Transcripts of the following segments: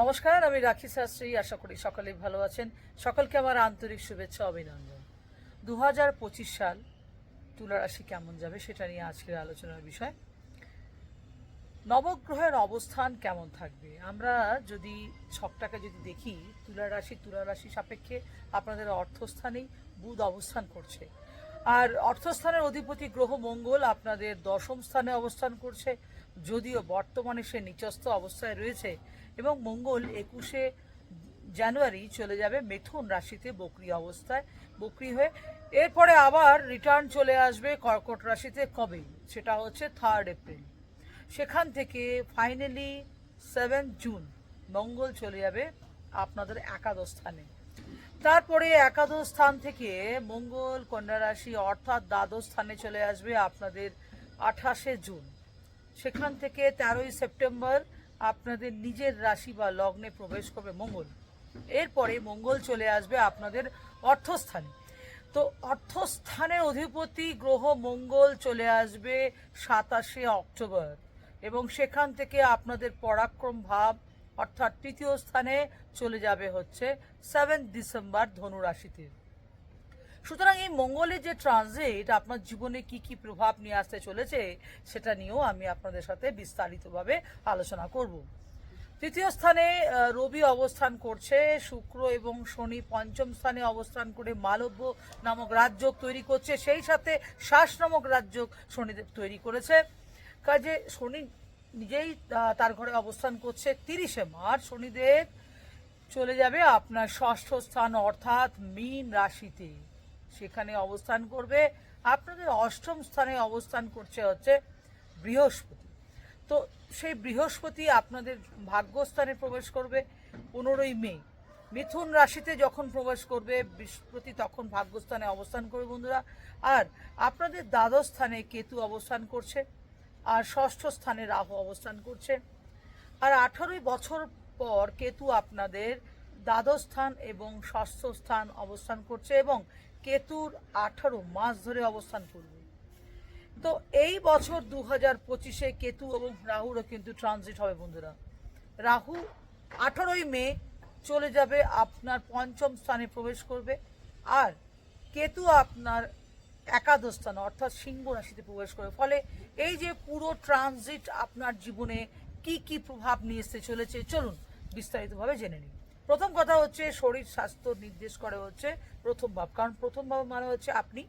নমস্কার, আমি রাখি শাস্ত্রী, আশা করি সকলেই ভালো আছেন। সকলকে আমার আন্তরিক শুভেচ্ছা, অভিনন্দন। দু হাজার পঁচিশ সাল তুলা রাশি কেমন যাবে সেটা নিয়ে আজকের আলোচনার বিষয়। নবগ্রহের অবস্থান কেমন থাকবে? আমরা যদি ছকটাকে যদি দেখি, তুলা রাশি তুলা রাশি সাপেক্ষে আপনাদের অর্থস্থানেই বুধ অবস্থান করছে। আর অর্থস্থানের অধিপতি গ্রহ মঙ্গল আপনাদের দশম স্থানে অবস্থান করছে, যদিও বর্তমানে সে নিচস্থ অবস্থায় রয়েছে। এবং মঙ্গল একুশে জানুয়ারি চলে যাবে মিথুন রাশিতে বকরি অবস্থায়, বকরি হয়ে। এরপরে আবার রিটার্ন চলে আসবে কর্কট রাশিতে কবে? সেটা হচ্ছে থার্ড এপ্রিল সেখান থেকে ফাইনালি সেভেন জুন মঙ্গল চলে যাবে আপনাদের একাদশ স্থানে। তারপরে একাদশ স্থান থেকে মঙ্গল, কন্যা রাশি অর্থাৎ দ্বাদশ স্থানে চলে আসবে আপনাদের আঠাশে জুন সেখান থেকে তেরোই সেপ্টেম্বর আপনাদের নিজের রাশি বা লগ্নে প্রবেশ করবে মঙ্গল। এরপরে মঙ্গল চলে আসবে আপনাদের অর্থস্থানে। তো অর্থস্থানের অধিপতি গ্রহ মঙ্গল চলে আসবে সাতাশে অক্টোবর এবং সেখান থেকে আপনাদের পরাক্রম ভাব অর্থাৎ তৃতীয় স্থানে চলে যাবে হচ্ছে সেভেন ডিসেম্বর ধনু রাশিতে। সুতরাং এই মঙ্গলের যে ট্রানজিট আপনার জীবনে কি কি প্রভাব নিয়ে আসতে চলেছে, সেটা নিয়েও আমি আপনাদের সাথে বিস্তারিতভাবে আলোচনা করব। তৃতীয় স্থানে রবি অবস্থান করছে, শুক্র এবং শনি পঞ্চম স্থানে অবস্থান করে মালব্য নামক রাজ্য তৈরি করছে, সেই সাথে শ্বাস নামক রাজ্য শনিদেব তৈরি করেছে। কাজে শনি নিজেই তার ঘরে অবস্থান করছে তিরিশে মার্চ, শনিদেব চলে যাবে আপনার ষষ্ঠ স্থান অর্থাৎ মীন রাশিতে। সেখানে অবস্থান করবে। আপনাদের অষ্টম স্থানে অবস্থান করছে হচ্ছে বৃহস্পতি। তো সেই বৃহস্পতি আপনাদের ভাগ্যস্থানে প্রবেশ করবে পনেরোই মে। মিথুন রাশিতে যখন প্রবেশ করবে, বৃহস্পতি তখন ভাগ্যস্থানে অবস্থান করবে বন্ধুরা। আর আপনাদের দ্বাদশ স্থানে কেতু অবস্থান করছে, আর ষষ্ঠ স্থানে রাহু অবস্থান করছে। আর আঠারোই বছর পর কেতু আপনাদের দ্বাদশ স্থান এবং ষষ্ঠ স্থান অবস্থান করছে এবং কেতুর আঠারো মাস ধরে অবস্থান করবে। তো এই বছর দু হাজার পঁচিশে কেতু এবং রাহুরও কিন্তু ট্রানজিট হবে বন্ধুরা। রাহু আঠারোই মে চলে যাবে, আপনার পঞ্চম স্থানে প্রবেশ করবে। আর কেতু আপনার একাদশ স্থানে, অর্থাৎ সিংহ রাশিতে প্রবেশ করে ফলে এই যে পুরো ট্রানজিট আপনার জীবনে কি কি প্রভাব নিয়ে এসতে চলেছে, চলুন বিস্তারিতভাবে জেনে নিই। প্রথম কথা হচ্ছে শরীর স্বাস্থ্য নির্দেশ করে হচ্ছে প্রথম ভাব। কারণ প্রথম ভাব মানে হচ্ছে আপনি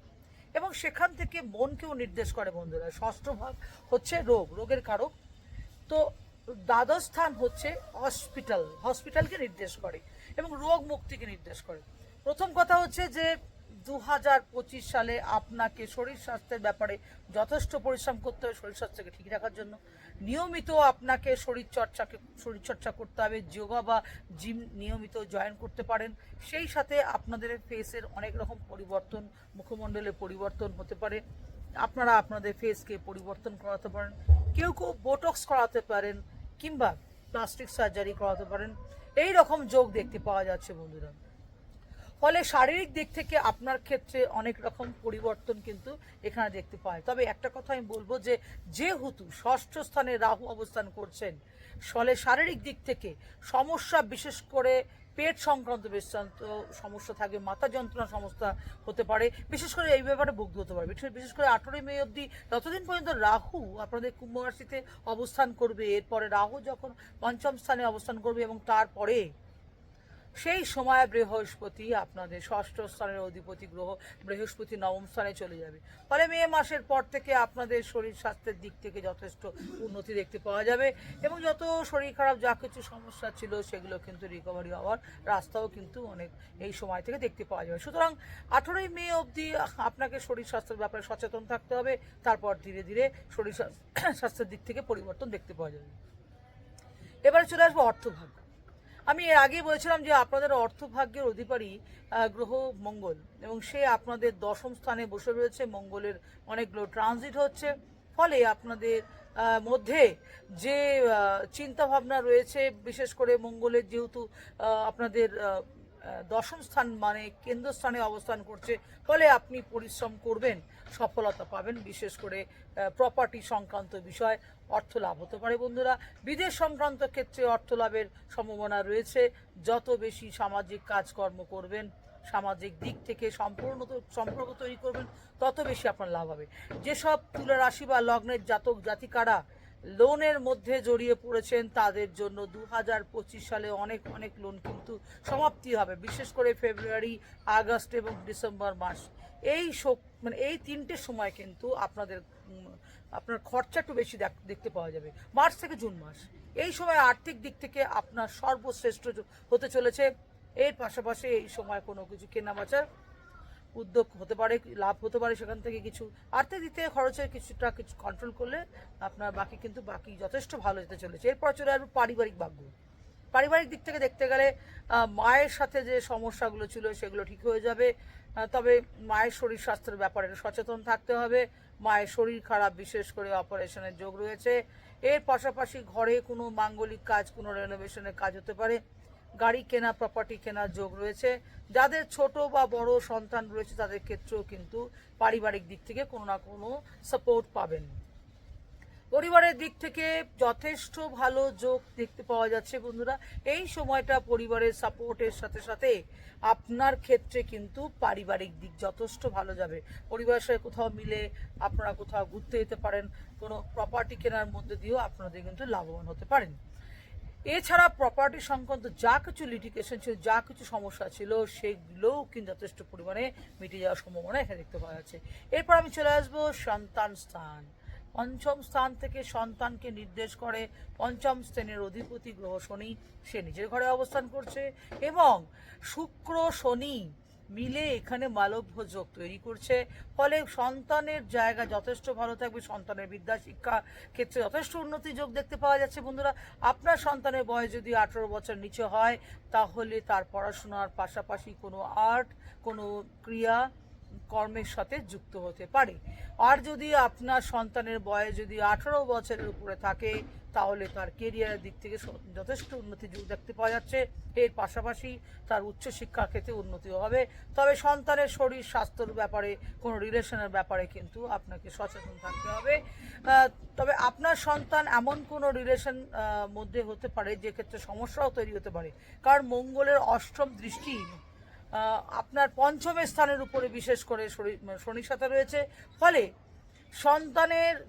এবং সেখান থেকে মনকেও নির্দেশ করে বন্ধুরা। ষষ্ঠ ভাব হচ্ছে রোগ, রোগের কারক। তো দ্বাদশ স্থান হচ্ছে হসপিটাল, হসপিটালকে নির্দেশ করে এবং রোগ মুক্তিকে নির্দেশ করে। প্রথম কথা হচ্ছে যে দু হাজার পঁচিশ সালে আপনাকে শরীর স্বাস্থ্যের ব্যাপারে যথেষ্ট পরিশ্রম করতে হবে শরীর স্বাস্থ্যকে ঠিক রাখার জন্য। নিয়মিত আপনাকে শরীর চর্চাকে, শরীর চর্চা করতে হবে, যোগা বা জিম নিয়মিত জয়েন করতে পারেন। সেই সাথে আপনাদের ফেসের অনেক রকম পরিবর্তন, মুখমণ্ডলে পরিবর্তন হতে পারে। আপনারা আপনাদের ফেসকে পরিবর্তন করাতে পারেন। কেউ কেউ বোটক্স করাতে পারেন কিংবা প্লাস্টিক সার্জারি করাতে পারেন। এই রকম যোগ দেখতে পাওয়া যাচ্ছে বন্ধুরা। ফলে শারীরিক দিক থেকে আপনার ক্ষেত্রে অনেক রকম পরিবর্তন কিন্তু এখানে দেখতে পায়। তবে একটা কথা আমি বলব যে, যেহেতু ষষ্ঠ স্থানে রাহু অবস্থান করছেন, ফলে শারীরিক দিক থেকে সমস্যা বিশেষ করে পেট সংক্রান্ত বিশান্ত সমস্যা থাকবে মাথা যন্ত্রণা সমস্যা হতে পারে, বিশেষ করে এই ব্যাপারে ভুগতে হতে পারে। বিশেষ- করে আঠেরোই মে অবধি যতদিন পর্যন্ত রাহু আপনাদের কুম্ভ রাশিতে অবস্থান করবে, এরপরে রাহু যখন পঞ্চম স্থানে অবস্থান করবে এবং তারপরে সেই সময় বৃহস্পতি আপনাদের ষষ্ঠ স্থানের অধিপতি গ্রহ বৃহস্পতি নবম স্থানে চলে যাবে। ফলে মে মাসের পর থেকে আপনাদের শরীর স্বাস্থ্যের দিক থেকে যথেষ্ট উন্নতি দেখতে পাওয়া যাবে এবং যত শরীর খারাপ যা কিছু সমস্যা ছিল সেগুলো কিন্তু রিকভারি হওয়ার রাস্তাও কিন্তু অনেক এই সময় থেকে দেখতে পাওয়া যাবে। সুতরাং আঠেরোই মে অবধি আপনাকে শরীর স্বাস্থ্যের ব্যাপারে সচেতন থাকতে হবে, তারপর ধীরে ধীরে শরীর স্বাস্থ্যের দিক থেকে পরিবর্তন দেখতে পাওয়া যাবে। এবারে চলে আসব অর্থভাগ্য। আমি এর আগেই বলেছিলাম যে আপনাদের অর্থভাগ্যের অধিকারী গ্রহ মঙ্গল এবং সে আপনাদের দশম স্থানে বসে রয়েছে। মঙ্গলের অনেকগুলো ট্রানজিট হচ্ছে। ফলে আপনাদের মধ্যে যে চিন্তা ভাবনা রয়েছে, বিশেষ করে মঙ্গলের যেহেতু আপনাদের দশম স্থান মানে কেন্দ্রস্থানে অবস্থান করছে, ফলে আপনি পরিশ্রম করবেন। সফলতা পাবেন, বিশেষ করে প্রপার্টি সংক্রান্ত বিষয়, অর্থ লাভ হতে পারে বন্ধুরা। বিদেশ সংক্রান্ত ক্ষেত্রে অর্থ লাভের সম্ভাবনা রয়েছে। যত বেশি সামাজিক কাজকর্ম করবেন, সামাজিক দিক থেকে সম্পূর্ণ সম্পর্ক তৈরি করবেন, তত বেশি আপনার লাভ হবে। যেসব তুলা রাশি বা লগ্নের জাতক জাতিকারা লোনের মধ্যে জড়িয়ে পড়েছেন, তাদের জন্য দু হাজার পঁচিশ সালে অনেক অনেক লোন কিন্তু সমাপ্তি হবে। বিশেষ করে ফেব্রুয়ারি, আগস্ট এবং ডিসেম্বর মাস। এই মানে এই তিনটে সময় কিন্তু আপনাদের আপনার খরচা একটু বেশি দেখ- দেখতে পাওয়া যাবে। মার্চ থেকে জুন মাস। এই সময় আর্থিক দিক থেকে আপনার সর্বশ্রেষ্ঠ হতে চলেছে। এর পাশাপাশি এই সময় কোনো কিছু কেনা বেচার উদ্যোগ হতে পারে, লাভ হতে পারে সেখান থেকে কিছু। আর্থিক দিক থেকে খরচের কিছুটা কিছু কন্ট্রোল করলে আপনার বাকি কিন্তু বাকি যথেষ্ট ভালো যেতে চলেছে। এরপর চলে আসবে পারিবারিক ভাগ্য। পারিবারিক দিক থেকে দেখতে গেলে মায়ের সাথে যে সমস্যাগুলো ছিল সেগুলো ঠিক হয়ে যাবে। তবে মায়ের শরীর স্বাস্থ্যের ব্যাপারে সচেতন থাকতে হবে। মায়ের শরীর খারাপ, বিশেষ করে অপারেশনের যোগ রয়েছে। এর পাশাপাশি ঘরে কোনো মাঙ্গলিক কাজ, কোনো রেনোভেশনের কাজ হতে পারে। গাড়ি কেনা প্রপার্টি কেনার যোগ রয়েছে। যাদের ছোট বা বড় সন্তান রয়েছে, তাদের ক্ষেত্রেও কিন্তু পারিবারিক দিক থেকে কোনো না কোনো সাপোর্ট পাবেন। পরিবারের দিক থেকে যথেষ্ট ভালো যোগ দেখতে পাওয়া যাচ্ছে বন্ধুরা। এই সময়টা পরিবারের সাপোর্টের সাথে সাথে আপনার ক্ষেত্রে কিন্তু পারিবারিক দিক যথেষ্ট ভালো যাবে। পরিবারের সাথে কোথাও মিলে আপনারা কোথাও ঘুরতে যেতে পারেন, কোনো প্রপার্টি কেনার মধ্যে দিয়েও আপনাদের কিন্তু লাভবান হতে পারেন। এছাড়া প্রপার্টি সংক্রান্ত যা কিছু লিটিগেশন ছিল, যা কিছু সমস্যা ছিল, সেগুলোও কিন্তু যথেষ্ট পরিমাণে মিটে যাওয়ার সম্ভাবনা এখানে দেখতে পাওয়া যাচ্ছে। এরপর আমি চলে আসব সন্তান স্থান। পঞ্চম স্থান থেকে সন্তানকে নির্দেশ করে পঞ্চম শ্রেণির অধিপতি গ্রহ শনি, সে নিজের ঘরে অবস্থান করছে এবং শুক্র, শনি মিলে এখানে মালব্য যোগ তৈরি করছে। ফলে সন্তানের জায়গা যথেষ্ট ভালো থাকবে, সন্তানের বিদ্যা, শিক্ষা ক্ষেত্রে যথেষ্ট উন্নতি যোগ দেখতে পাওয়া যাচ্ছে। বন্ধুরা, আপনার সন্তানের বয়স যদি আঠেরো বছর নিচে হয়, তাহলে তার পড়াশোনার পাশাপাশি কোনো আর্ট, কোনো ক্রিয়া কর্মের সাথে যুক্ত হতে পারে। আর যদি আপনার সন্তানের বয়স যদি আঠারো বছরের উপরে থাকে, তাহলে তার কেরিয়ারের দিক থেকে যথেষ্ট উন্নতি দেখতে পাওয়া যাচ্ছে। এর পাশাপাশি তার উচ্চশিক্ষার ক্ষেত্রে উন্নতিও হবে। তবে সন্তানের শরীর, স্বাস্থ্যের ব্যাপারে, কোনো রিলেশনের ব্যাপারে কিন্তু আপনাকে সচেতন থাকতে হবে। তবে আপনার সন্তান এমন কোনো রিলেশন মধ্যে হতে পারে, যে ক্ষেত্রে সমস্যাও তৈরি হতে পারে। কারণ মঙ্গলের অষ্টম দৃষ্টি আপনার পঞ্চমের স্থানের উপরে বিশেষ করে শনি- সাথে রয়েছে। ফলে সন্তানের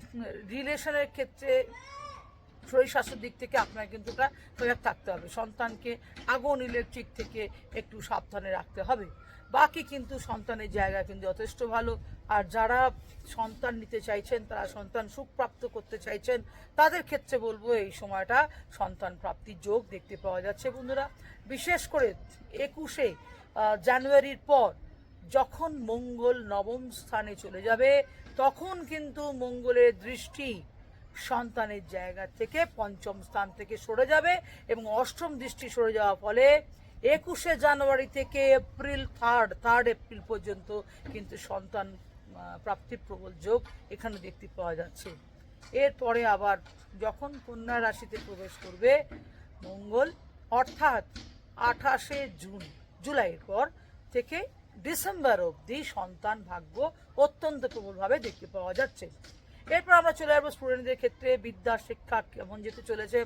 রিলেশনের ক্ষেত্রে শরীর স্বাস্থ্যের দিক থেকে আপনার কিন্তু এটা সজাগ থাকতে হবে। সন্তানকে আগুন ইলেকট্রিক থেকে একটু সাবধানে রাখতে হবে। বাকি কিন্তু সন্তানের জায়গা কিন্তু যথেষ্ট ভালো। আর যারা সন্তান নিতে চাইছেন, তারা সন্তান সুখ প্রাপ্ত করতে চাইছেন, তাদের ক্ষেত্রে বলব এই সময়টা সন্তান প্রাপ্তির যোগ দেখতে পাওয়া যাচ্ছে বন্ধুরা। বিশেষ করে একুশে জানুয়ারির পর যখন মঙ্গল নবম স্থানে চলে যাবে তখন কিন্তু মঙ্গলের দৃষ্টি সন্তানের জায়গা থেকে পঞ্চম স্থান থেকে সরে যাবে এবং অষ্টম দৃষ্টি সরে যাওয়ার ফলে একুশে জানুয়ারি থেকে এপ্রিল থার্ড থার্ড এপ্রিল পর্যন্ত কিন্তু সন্তান আহ, প্রাপ্তির প্রবল যোগ এখানে দেখতে পাওয়া যাচ্ছে। এরপরে আবার যখন কন্যা রাশিতে প্রবেশ করবে মঙ্গল অর্থাৎ আঠাশে জুন জুলাইয়ের পর থেকে ডিসেম্বর অবধি সন্তান ভাগ্য অত্যন্ত প্রবলভাবে দেখতে পাওয়া যাচ্ছে। এরপর আমরা চলে আসব স্টুডেন্টদের ক্ষেত্রে বিদ্যা, শিক্ষা কেমন যেতে চলেছে।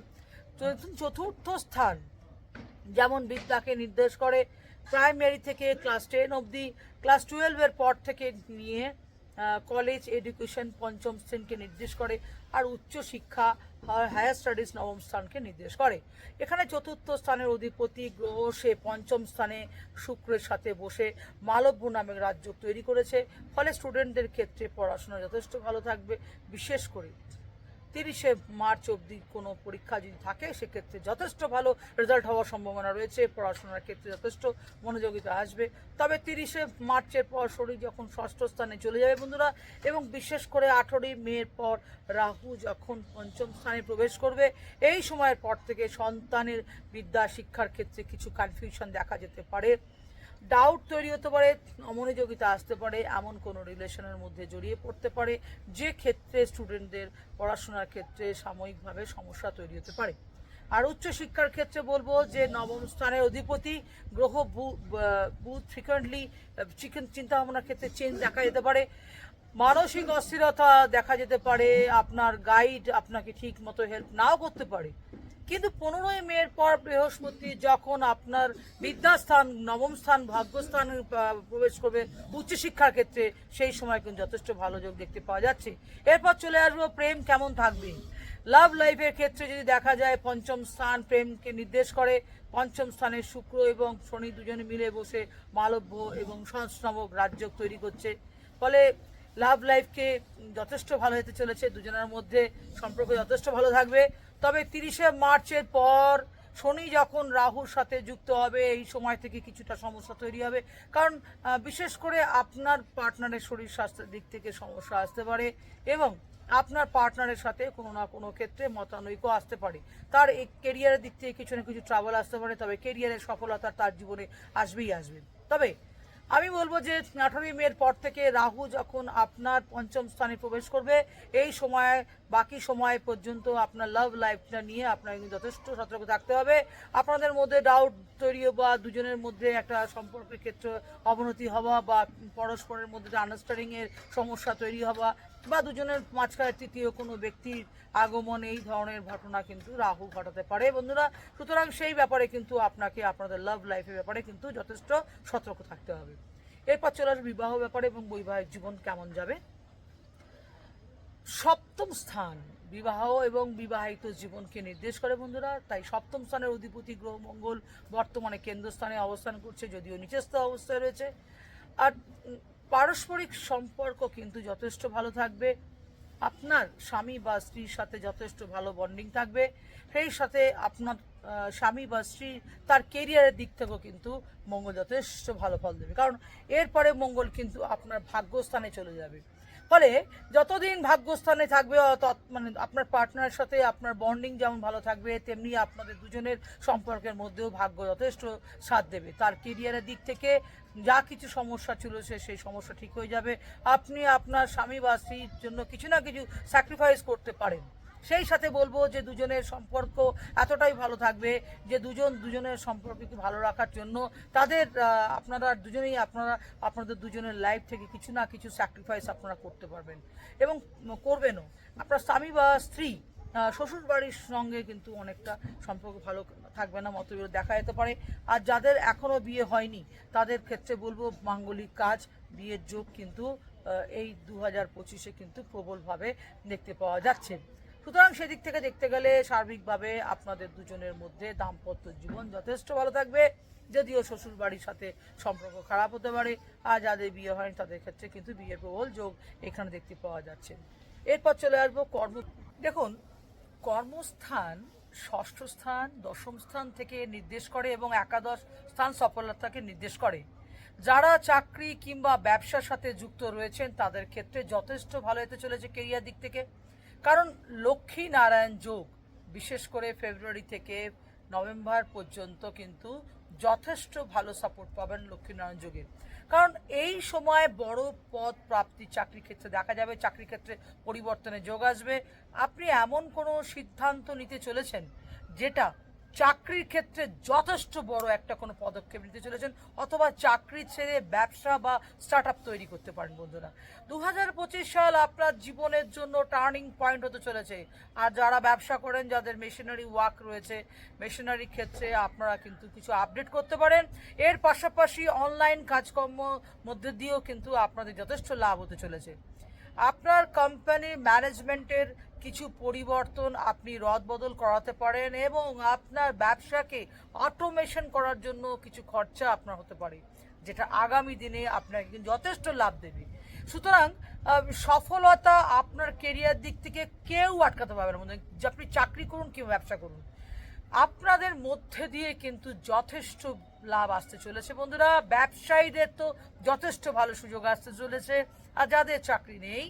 চতুর্থ- স্থান যেমন বিদ্যাকে নির্দেশ করে প্রাইমারি থেকে ক্লাস টেন অবধি ক্লাস টুয়েলভের পর থেকে নিয়ে কলেজ এডুকেশন পঞ্চম শ্রেণীকে নির্দেশ করে, আর উচ্চ শিক্ষা হায়ার স্টাডিজ নবম স্থানকে নির্দেশ করে। এখানে চতুর্থ স্থানের অধিপতি গ্রহ সে পঞ্চম স্থানে শুক্রের সাথে বসে মালব্য নামে রাজ্য তৈরি করেছে। ফলে স্টুডেন্টদের ক্ষেত্রে পড়াশোনা যথেষ্ট ভালো থাকবে, বিশেষ করে তিরিশে মার্চ অবধি কোনো পরীক্ষা যদি থাকে, সেক্ষেত্রে যথেষ্ট ভালো রেজাল্ট হওয়ার সম্ভাবনা রয়েছে। পড়াশোনার ক্ষেত্রে যথেষ্ট মনোযোগিতা আসবে। তবে তিরিশে মার্চের পর শরীর যখন ষষ্ঠ স্থানে চলে যাবে বন্ধুরা, এবং বিশেষ করে আঠেরোই মের পর রাহু যখন পঞ্চম স্থানে প্রবেশ করবে, এই সময়ের পর থেকে সন্তানের বিদ্যা শিক্ষার ক্ষেত্রে কিছু কনফিউশন দেখা যেতে পারে। ডাউট তৈরি হতে পারে, অমনোযোগিতা আসতে পারে, এমন কোনো রিলেশনের মধ্যে জড়িয়ে পড়তে পারে, যে ক্ষেত্রে স্টুডেন্টদের পড়াশোনার ক্ষেত্রে সাময়িকভাবে সমস্যা তৈরি হতে পারে। আর উচ্চশিক্ষার ক্ষেত্রে বলব যে নবম স্থানের অধিপতি গ্রহ বুধ ফ্রিকুয়েন্টলি চিকেন চিন্তা ভাবনার ক্ষেত্রে চেঞ্জ দেখা যেতে পারে। মানসিক অস্থিরতা দেখা যেতে পারে, আপনার গাইড আপনাকে ঠিক মতো হেল্প নাও করতে পারে। কিন্তু পনেরোই মের পর বৃহস্পতি যখন আপনার বিদ্যাস্থান, নবম স্থান, ভাগ্যস্থান প্রবেশ করবে উচ্চশিক্ষার ক্ষেত্রে, সেই সময় কিন্তু যথেষ্ট ভালো যোগ দেখতে পাওয়া যাচ্ছে। এরপর চলে আসব প্রেম কেমন থাকবে? লাভ লাইফের ক্ষেত্রে যদি দেখা যায়, পঞ্চম স্থান প্রেমকে নির্দেশ করে। পঞ্চম স্থানে শুক্র এবং শনি দুজনে মিলে বসে মালব্য এবং সংস্নাবক রাজ্য তৈরি করছে। ফলে লাভ লাইফকে যথেষ্ট ভালো হতে চলেছে। দুজনের মধ্যে সম্পর্ক যথেষ্ট ভালো থাকবে। তবে তিরিশে মার্চের পর শনি যখন রাহুর সাথে যুক্ত হবে, এই সময় থেকে কিছুটা সমস্যা তৈরি হবে। কারণ বিশেষ করে আপনার পার্টনারের শরীর স্বাস্থ্যের দিক থেকে সমস্যা আসতে পারে এবং আপনার পার্টনারের সাথে কোনো না কোনো ক্ষেত্রে মতানৈক্য আসতে পারে। তার এই কেরিয়ারের দিক থেকে কিছু না কিছু ট্রাভেল আসতে পারে, তবে কেরিয়ারের সফলতা তার জীবনে আসবেই আসবে। তবে আমি বলব যে আঠারোই মের পর থেকে রাহু যখন আপনার পঞ্চম স্থানে প্রবেশ করবে, এই সময়, বাকি সময় পর্যন্ত আপনার লাভ লাইফটা নিয়ে আপনার কিন্তু যথেষ্ট সতর্ক থাকতে হবে। আপনাদের মধ্যে ডাউট তৈরি বা দুজনের মধ্যে একটা সম্পর্কের ক্ষেত্রে অবনতি হওয়া বা পরস্পরের মধ্যে আন্ডারস্ট্যান্ডিংয়ের সমস্যা তৈরি হওয়া বা দুজনের মাঝখানে তৃতীয় কোনো ব্যক্তির আগমন এই ধরনের ঘটনা কিন্তু রাহু ঘটাতে পারে। বন্ধুরা, সুতরাং সেই ব্যাপারে কিন্তু আপনাকে আপনাদের লাভ লাইফের ব্যাপারে কিন্তু যথেষ্ট সতর্ক থাকতে হবে। এরপর চলে আসবে বিবাহ ব্যাপারে এবং বৈবাহিক জীবন কেমন যাবে। সপ্তম স্থান, বিবাহ এবং বিবাহিত জীবনকে নির্দেশ করে বন্ধুরা। তাই সপ্তম স্থানের অধিপতি গ্রহ মঙ্গল বর্তমানে কেন্দ্রস্থানে অবস্থান করছে, যদিও নিচস্থ অবস্থায় রয়েছে। আর পারস্পরিক সম্পর্ক কিন্তু যথেষ্ট ভালো থাকবে। আপনার স্বামী বা স্ত্রীর সাথে যথেষ্ট ভালো বন্ডিং থাকবে। সেই সাথে আপনার স্বামী বা স্ত্রী তার কেরিয়ারের দিক থেকেও কিন্তু মঙ্গল যথেষ্ট ভালো ফল দেবে। কারণ এরপরে মঙ্গল কিন্তু আপনার ভাগ্যস্থানে চলে যাবে। ফলে যতদিন ভাগ্যস্থানে থাকবে মানে আপনার পার্টনারের সাথে আপনার বন্ডিং যেমন ভালো থাকবে, তেমনি আপনাদের দুজনের সম্পর্কের মধ্যেও ভাগ্য যথেষ্ট সাথ দেবে। তার কেরিয়ারের দিক থেকে যা কিছু সমস্যা ছিল সে, সেই সমস্যা ঠিক হয়ে যাবে। আপনি আপনার স্বামী বা স্ত্রীর জন্য কিছু না কিছু স্যাক্রিফাইস করতে পারেন। সেই সাথে বলব যে দুজনের সম্পর্ক এতটাই ভালো থাকবে যে দুজন দুজনের সম্পর্ককে ভালো রাখার জন্য তাদের আপনারা দুজনেই আপনারা, আপনাদের দুজনের লাইফ থেকে কিছু না কিছু স্যাক্রিফাইস আপনারা করতে পারবেন এবং করবেনও। আপনার স্বামী বা স্ত্রী শ্বশুর বাড়ির সঙ্গে কিন্তু অনেকটা সম্পর্ক ভালো থাকবে না, মতবিরোধ দেখা যেতে পারে। আর যাদের এখনও বিয়ে হয়নি, তাদের ক্ষেত্রে বলব মাঙ্গলিক কাজ, বিয়ের যোগ কিন্তু এই দু হাজার পঁচিশে কিন্তু প্রবলভাবে দেখতে পাওয়া যাচ্ছে। সুতরাং সেদিক থেকে দেখতে গেলে সার্বিকভাবে আপনাদের দুজনের মধ্যে দাম্পত্য জীবন যথেষ্ট ভালো থাকবে। যদিও শ্বশুর বাড়ির সাথে সম্পর্ক খারাপ হতে পারে, আর যাদের বিয়ে হয়নি, তাদের ক্ষেত্রে কিন্তু বিয়ের প্রবল যোগ এখানে দেখতে পাওয়া যাচ্ছে। এরপর চলে আসব কর্ম দেখুন কর্মস্থান, ষষ্ঠ স্থান, দশম স্থান থেকে নির্দেশ করে এবং একাদশ স্থান সফলতাকে নির্দেশ করে। যারা চাকরি কিংবা ব্যবসার সাথে যুক্ত রয়েছেন, তাদের ক্ষেত্রে যথেষ্ট ভালো হতে চলেছে কেরিয়ার দিক থেকে। কারণ লক্ষ্মী নারায়ণ যোগ, বিশেষ করে ফেব্রুয়ারি থেকে নভেম্বর পর্যন্ত কিন্তু যথেষ্ট ভালো সাপোর্ট পাবেন লক্ষ্মীনারায়ণ যোগের কারণ এই সময় বড় পদ প্রাপ্তি চাকরি ক্ষেত্রে দেখা যাবে, চাকরি ক্ষেত্রে পরিবর্তনের যোগ আসবে। আপনি এমন কোনো সিদ্ধান্ত নিতে চলেছেন যেটা চাকরির ক্ষেত্রে যথেষ্ট বড় একটা কোনো পদক্ষেপ নিতে চলেছেন, অথবা চাকরি ছেড়ে ব্যবসা বা স্টার্ট তৈরি করতে পারেন বন্ধুরা। দু হাজার পঁচিশ সাল আপনার জীবনের জন্য টার্নিং পয়েন্ট হতে চলেছে। আর যারা ব্যবসা করেন, যাদের মেশিনারি ওয়ার্ক রয়েছে মেশিনারি ক্ষেত্রে আপনারা কিন্তু কিছু আপডেট করতে পারেন। এর পাশাপাশি অনলাইন কাজকর্ম মধ্যে দিয়েও কিন্তু আপনাদের যথেষ্ট লাভ হতে চলেছে। আপনার কোম্পানির ম্যানেজমেন্টের কিছু পরিবর্তন আপনি রদবদল করাতে পারেন এবং আপনার ব্যবসাকে অটোমেশন করার জন্য কিছু খরচা আপনার হতে পারে, যেটা আগামী দিনে আপনাকে যথেষ্ট লাভ দেবে। সুতরাং সফলতা আপনার কেরিয়ার দিক থেকে কেউ আটকাতে পারবে না। মানে আপনি চাকরি করুন কিংবা ব্যবসা করুন। আপনাদের মধ্যে দিয়ে কিন্তু যথেষ্ট লাভ আসতে চলেছে, বন্ধুরা। ব্যবসায়ীদের তো যথেষ্ট ভালো সুযোগ আসতে চলেছে। আর যাদের চাকরি নেই,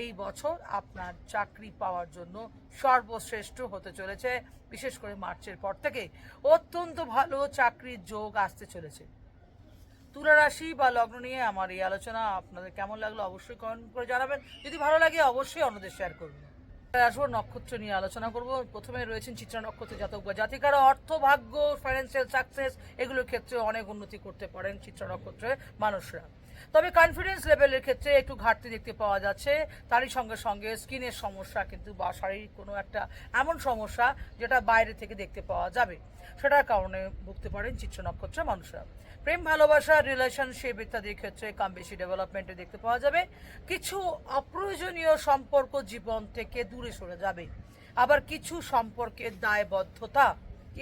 এই বছর আপনার চাকরি পাওয়ার জন্য সর্বশ্রেষ্ঠ হতে চলেছে, বিশেষ করে মার্চের পর থেকে। অত্যন্ত ভালো চাকরির যোগ আসতে চলেছে। তুলারাশি বা লগ্ন নিয়ে আমার এই আলোচনা, আপনাদের কেমন লাগল অবশ্যই কমেন্ট করে জানাবেন। যদি ভালো লাগে, অবশ্যই অন্যদের শেয়ার করবেন। আসব নক্ষত্র নিয়ে আলোচনা করব। প্রথমে রয়েছেন চিত্রা নক্ষত্র জাতক বা জাতিকারা। অর্থ ভাগ্য ফাইন্যান্সিয়াল সাকসেস এগুলোর ক্ষেত্রে অনেক উন্নতি করতে পারেন চিত্রা নক্ষত্রের মানুষরা। তবে কনফিডেন্স লেভেলের ক্ষেত্রে একটু ঘাটতি দেখতে পাওয়া যাচ্ছে। তারই সঙ্গে সঙ্গে স্কিনের সমস্যা কিন্তু বা শারীরিক কোনো একটা এমন সমস্যা যেটা বাইরে থেকে দেখতে পাওয়া যাবে। সেটার কারণে ভুগতে পারেন চিত্র নক্ষত্রের মানুষরা। প্রেম, ভালোবাসা রিলেশনশিপ ইত্যাদির ক্ষেত্রে কম বেশি ডেভেলপমেন্টে দেখতে পাওয়া যাবে। কিছু অপ্রয়োজনীয় সম্পর্ক জীবন থেকে দূরে সরে যাবে। আবার কিছু সম্পর্কের দায়বদ্ধতা,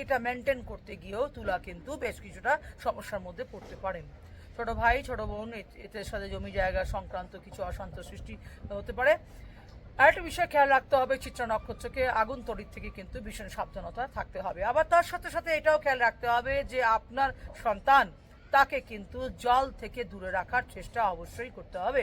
এটা মেনটেন করতে গিয়েও তুলা কিন্তু বেশ কিছুটা সমস্যার মধ্যে পড়তে পারেন। ছোট ভাই, ছোট বোন এদের সাথে জমি জায়গা সংক্রান্ত কিছু অশান্ত সৃষ্টি হতে পারে। আরেকটা বিষয় খেয়াল রাখতে হবে চিত্র নক্ষত্রকে, আগুন তড়িৎ থেকে কিন্তু ভীষণ সাবধানতা থাকতে হবে। আবার তার সাথে সাথে এটাও খেয়াল রাখতে হবে যে আপনার সন্তান তাকে কিন্তু জল থেকে দূরে রাখার চেষ্টা অবশ্যই করতে হবে।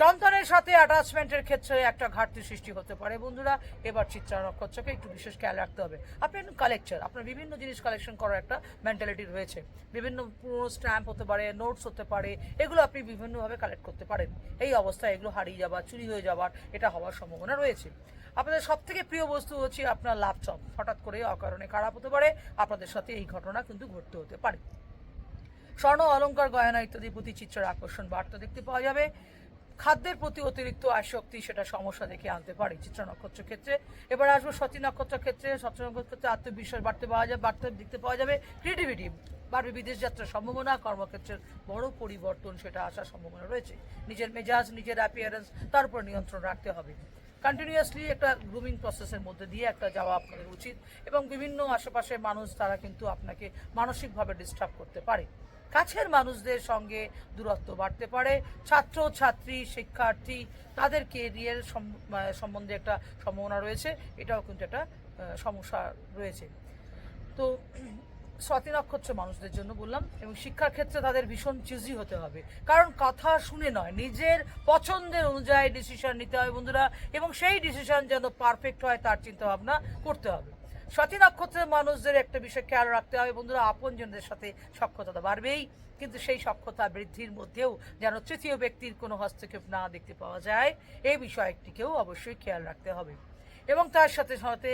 সন্তানের সাথে অ্যাটাচমেন্টের ক্ষেত্রে একটা ঘাটতি সৃষ্টি হতে পারে। বন্ধুরা, এবার চিত্রা নক্ষত্রকে একটু বিশেষ খেয়াল রাখতে হবে। আপনি কালেক্টর আপনার বিভিন্ন জিনিস কালেকশন করার একটা মেন্টালিটি রয়েছে। বিভিন্ন পুরনো স্ট্যাম্প হতে পারে নোটস হতে পারে, এগুলো আপনি বিভিন্নভাবে কালেক্ট করতে পারেন। এই অবস্থায় এগুলো হারিয়ে যাবার চুরি হয়ে যাবার এটা হওয়ার সম্ভাবনা রয়েছে। আপনাদের সব থেকে প্রিয় বস্তু হচ্ছে আপনার ল্যাপটপ হঠাৎ করে অকারণে খারাপ হতে পারে, আপনাদের সাথে এই ঘটনা কিন্তু ঘটতে হতে পারে। স্বর্ণ, অলংকার, গয়না ইত্যাদি প্রতি চিত্রের আকর্ষণ বার্তা দেখতে পাওয়া যাবে। খাদ্যের প্রতি অতিরিক্ত আসক্তি, সেটা সমস্যা দেখে আনতে পারে চিত্র নক্ষত্র ক্ষেত্রে। এবার আসব সতী নক্ষত্র ক্ষেত্রে। সতী নক্ষত্র ক্ষেত্রে আত্মবিশ্বাস বাড়তে পাওয়া যাবে, বাড়তে দেখতে পাওয়া যাবে। ক্রিয়েটিভিটি বাড়বে, বিদেশ যাত্রার সম্ভাবনা, কর্মক্ষেত্রের বড় পরিবর্তন, সেটা আসার সম্ভাবনা রয়েছে। নিজের মেজাজ, নিজের অ্যাপিয়ারেন্স তার উপর নিয়ন্ত্রণ রাখতে হবে। কন্টিনিউয়াসলি একটা গ্রুমিং প্রসেসের মধ্যে দিয়ে একটা যাওয়া আপনাদের উচিত এবং বিভিন্ন আশেপাশের মানুষ তারা কিন্তু আপনাকে মানসিকভাবে ডিস্টার্ব করতে পারে। কাছের মানুষদের সঙ্গে দূরত্ব বাড়তে পারে। ছাত্র, ছাত্রী, শিক্ষার্থী, তাদের কেরিয়ার সম্বন্ধে একটা সম্ভাবনা রয়েছে। এটাও কিন্তু একটা সমস্যা রয়েছে। তো স্বাতি নক্ষত্র মানুষদের জন্য বললাম, এবং শিক্ষার ক্ষেত্রে তাদের ভীষণ চুজি হতে হবে। কারণ কথা শুনে নয়, নিজের পছন্দের অনুযায়ী ডিসিশন নিতে হয় বন্ধুরা, এবং সেই ডিসিশন যেন পারফেক্ট হয় তার চিন্তা ভাবনা করতে হবে। স্বাতি নক্ষত্রের মানুষদের একটা বিষয় খেয়াল রাখতে হবে বন্ধুরা, আপনজনদের সাথে সক্ষতা বাড়বেই, কিন্তু সেই সক্ষতা বৃদ্ধির মধ্যেও যেন তৃতীয় ব্যক্তির কোনো হস্তক্ষেপ না দেখতে পাওয়া যায়, এই বিষয়টিকেও অবশ্যই খেয়াল রাখতে হবে। এবং তার সাথে সাথে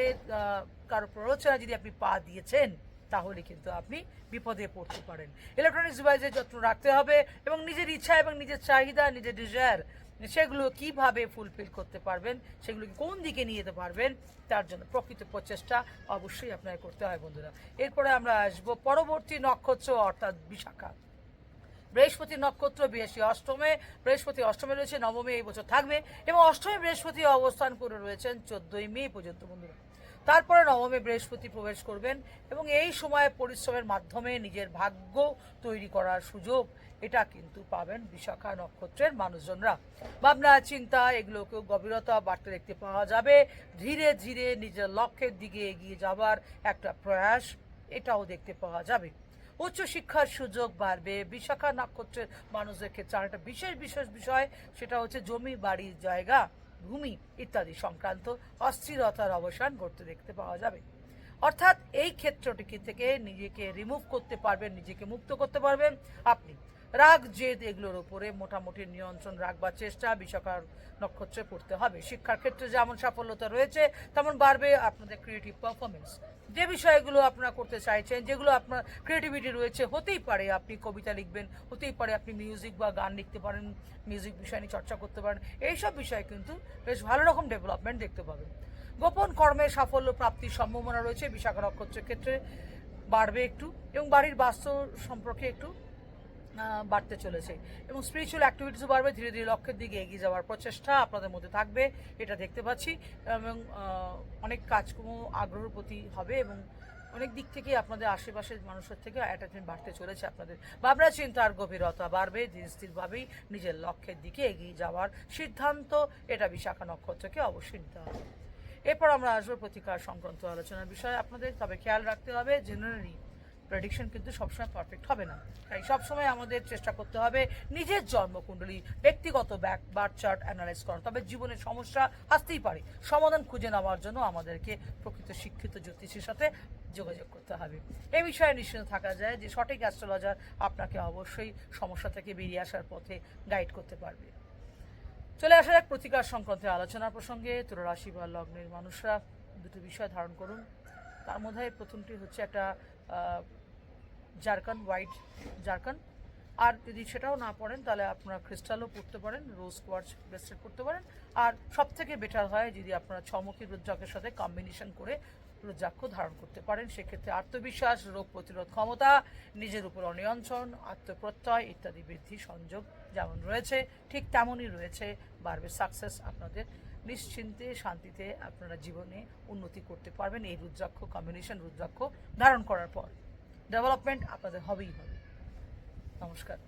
কারও প্ররোচনা যদি আপনি পা দিয়েছেন তাহলে কিন্তু আপনি বিপদে পড়তে পারেন। ইলেকট্রনিক্স ডিভাইসের যত্ন রাখতে হবে এবং নিজের ইচ্ছা এবং নিজের চাহিদা, নিজের ডিজায়ার সেগুলো কীভাবে ফুলফিল করতে পারবেন সেগুলোকে কোন দিকে নিয়ে যেতে পারবেন, তার জন্য প্রকৃত প্রচেষ্টা অবশ্যই আপনাকে করতে হয় বন্ধুরা। এরপরে আমরা আসব পরবর্তী নক্ষত্র অর্থাৎ বিশাখা। বৃহস্পতি নক্ষত্র বিএসি অষ্টমে, বৃহস্পতি অষ্টমে রয়েছে, নবমে এই বছর থাকবে এবং অষ্টমে বৃহস্পতি অবস্থান করে রয়েছেন চোদ্দই মে পর্যন্ত বন্ধুরা। তারপরে নবমে বৃহস্পতি প্রবেশ করবেন এবং এই সময়ে পরিশ্রমের মাধ্যমে নিজের ভাগ্য তৈরি করার সুযোগ এটা কিন্তু পাবেন বিশাখা নক্ষত্রের মানুষজনরা। ভাবনা, চিন্তা, এগুলোকেও গভীরতা বাড়তে দেখতে পাওয়া যাবে। ধীরে ধীরে নিজের লক্ষ্যের দিকে এগিয়ে যাবার একটা প্রয়াস এটাও দেখতে পাওয়া যাবে। উচ্চশিক্ষার সুযোগ বাড়বে। বিশাখা নক্ষত্রের মানুষদের ক্ষেত্রে আর একটা বিশেষ বিশেষ বিষয়, সেটা হচ্ছে জমি বাড়ি জায়গা। ভূমি ইত্যাদি সংক্রান্ত অস্থিরতার অবসান ঘটতে দেখতে পাওয়া যাবে। অর্থাৎ এই ক্ষেত্রটিকে থেকে নিজেকে রিমুভ করতে পারবেন, নিজেকে মুক্ত করতে পারবেন। আপনি রাগ জেদ এগুলোর উপরে মোটামুটি নিয়ন্ত্রণ রাখবার চেষ্টা, বিশাখার নক্ষত্রে করতে হবে। শিক্ষার ক্ষেত্রে যেমন সাফল্যতা রয়েছে, তেমন বাড়বে আপনাদের ক্রিয়েটিভ পারফরমেন্স যে বিষয়গুলো আপনারা করতে চাইছেন, যেগুলো আপনার ক্রিয়েটিভিটি রয়েছে, হতেই পারে আপনি কবিতা লিখবেন, হতেই পারে আপনি মিউজিক বা গান লিখতে পারেন মিউজিক বিষয় নিয়ে চর্চা করতে পারেন, এইসব বিষয়ে কিন্তু বেশ ভালো রকম ডেভেলপমেন্ট দেখতে পাবেন। গোপন কর্মে সাফল্য প্রাপ্তির সম্ভাবনা রয়েছে, বিশাখা নক্ষত্রের ক্ষেত্রে বাড়বে একটু এবং বাড়ির বাস্তু সম্পর্কে একটু বাড়তে চলেছে। এবং স্পিরিচুয়াল অ্যাক্টিভিটিসও বাড়বে, ধীরে ধীরে লক্ষ্যের দিকে এগিয়ে যাওয়ার প্রচেষ্টা আপনাদের মধ্যে থাকবে, এটা দেখতে পাচ্ছি। এবং অনেক কাজকর্ম আগ্রহের প্রতি হবে এবং অনেক দিক থেকে আপনাদের আশেপাশের মানুষের থেকে অ্যাটাচমেন্ট বাড়তে চলেছে আপনাদের। ভাবনা চিন্তার গভীরতা বাড়বে, ধীর স্থিরভাবেই নিজের লক্ষ্যের দিকে এগিয়ে যাওয়ার সিদ্ধান্ত এটা বিশাখা নক্ষত্রকে অবশ্যই নিতে হবে। এরপর আমরা আসব প্রতিকার সংক্রান্ত আলোচনার বিষয়ে। আপনাদের তবে খেয়াল রাখতে হবে জেনারেলি প্রেডিকশন কিন্তু সবসময় পারফেক্ট হবে না। তাই সবসময় আমাদের চেষ্টা করতে হবে নিজের জন্মকুণ্ডলী, ব্যক্তিগত ব্যাক বার্থ চার্ট অ্যানালাইজ করা। তবে জীবনের সমস্যা আসতেই পারে। সমাধান খুঁজে নেওয়ার জন্য আমাদেরকে প্রকৃত শিক্ষিত জ্যোতিষীর সাথে যোগাযোগ করতে হবে। এই বিষয়ে নিশ্চিত থাকা যায় যে সঠিক অ্যাস্ট্রোলজার আপনাকে অবশ্যই সমস্যা থেকে বেরিয়ে আসার পথে গাইড করতে পারবে। চলে আসা যাক প্রতিকার সংক্রান্ত আলোচনার প্রসঙ্গে। তুলা রাশি বা লগ্নের মানুষরা দুটো বিষয় ধারণ করুন। তার মধ্যে প্রথমটি হচ্ছে একটা জারকান, হোয়াইট জারকান। আর যদি সেটাও না পড়েন, তাহলে আপনারা ক্রিস্টালও পড়তে পারেন, রোজ কোয়ার্চ ব্রেসলেট পড়তে পারেন। আর সব থেকে বেটার হয় যদি আপনারা ছমুখী রুদ্রাক্ষের সাথে কম্বিনেশন করে রুদ্রাক্ষ ধারণ করতে পারেন, সেক্ষেত্রে আত্মবিশ্বাস, রোগ প্রতিরোধ ক্ষমতা, নিজের উপর অনিয়ন্ত্রণ, আত্মপ্রত্যয় ইত্যাদি বৃদ্ধি সংযোগ যেমন রয়েছে, ঠিক তেমনই রয়েছে বাড়বে সাকসেস আপনাদের। নিশ্চিন্তে, শান্তিতে আপনারা জীবনে উন্নতি করতে পারবেন এই রুদ্রাক্ষ কম্বিনেশন রুদ্রাক্ষ ধারণ করার পর। ডেভেলপমেন্ট আপনাদের হবেই হবে। নমস্কার।